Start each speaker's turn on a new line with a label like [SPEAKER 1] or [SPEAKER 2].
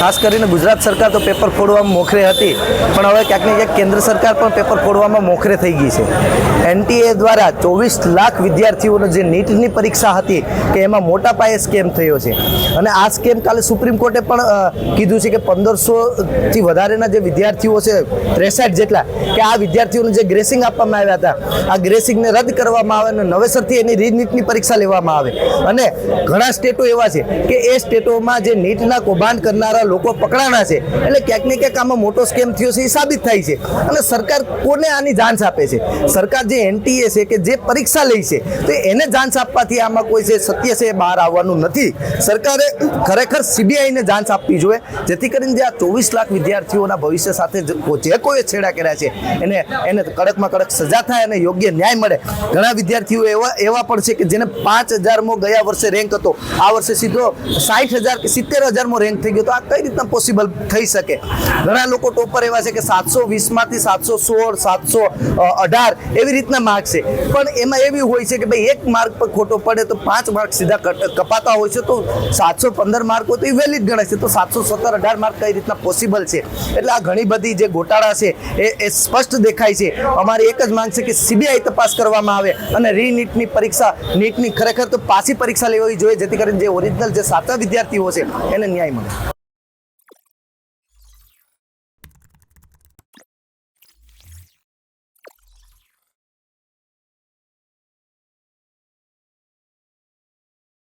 [SPEAKER 1] ખાસ કરીને ગુજરાત સરકાર તો પેપર ફોડવામાં મોખરે હતી, પણ હવે ક્યાંક ને ક્યાંક કેન્દ્ર સરકાર પણ પેપર ફોડવામાં મોખરે થઈ ગઈ છે. એનટીએ દ્વારા ચોવીસ લાખ વિદ્યાર્થીઓનો જે નીટની પરીક્ષા હતી, કે એમાં મોટા પાયે સ્કેમ થયો છે. અને આ સ્કેમ કાલે સુપ્રીમ કોર્ટે પણ કીધું છે કે પંદરસોથી વધારેના જે વિદ્યાર્થીઓ છે, ત્રેસઠ જેટલા, કે આ વિદ્યાર્થીઓને જે ગ્રેસિંગ આપવામાં આવ્યા હતા, આ ગ્રેસિંગને રદ કરવામાં આવે અને નવેસરથી એની રીનીટની પરીક્ષા લેવામાં આવે. અને ઘણા સ્ટેટો એવા છે, કે એ સ્ટેટોમાં જે નીટના કૌભાંડ કરનારા લોકો પકડાણા છે. એટલે ક્યાંક ને ક્યાંક આમાં મોટો સ્કેમ થયો છે એ સાબિત થાય છે. અને સરકાર કોને આની જાંચ આપે છે? સરકાર જે એનટીએ છે કે જે પરીક્ષા લે છે, તો એને જાંચ આપવાથી આમાં કોઈ છે સત્ય છે એ બહાર આવવાનું નથી. સરકારે ખરેખર સીબીઆઈને જાંચ આપવી જોઈએ, જેથી કરીને જે આ ચોવીસ લાખ વિદ્યાર્થીઓના ભવિષ્ય સાથે જે કોઈ છેડા કર્યા છે, એને એને કડકમાં કડક સજા થાય અને યોગ્ય ન્યાય મળે. ઘણા વિદ્યાર્થીઓ એવા એવા પણ છે કે જેને પાંચ હજારમો ગયા વર્ષે રેન્ક હતો. આ વર્ષે સીધો સાઠ હજાર કે સિત્તેર હજારમો રેન્ક થઈ ગયો. તો આ કઈ રીતના પોસિબલ થઈ શકે? ઘણા લોકો ટોપર એવા છે કે સાતસો વીસમાંથી સાતસો સોળ, સાતસો અઢાર એવી રીતના માર્ક છે. પણ એમાં એવી હોય છે કે ભાઈ એક માર્ક પર ખોટો પડે તો પાંચ માર્ક સીધા કપાતા હોય છે તો સાતસો પંદર માર્ક હોય તો એ વેલિડ ગણાય છે. તો સાતસો સત્તર, અઢાર માર્ક કઈ રીતના પોસિબલ છે? એટલે આ ઘણી બધી જે ગોટાળા છે એ એ સ્પષ્ટ દેખાય છે. અમારી એક જ માંગ છે કે સીબીઆઈ તપાસ કરવામાં આવે અને રીનીટની પરીક્ષા નીટની ખરેખર તો પાછી પરીક્ષા લેવી જોઈએ, જેથી કરીને જે ઓરિજિનલ જે સાચા વિદ્યાર્થીઓ છે એને ન્યાય મળે.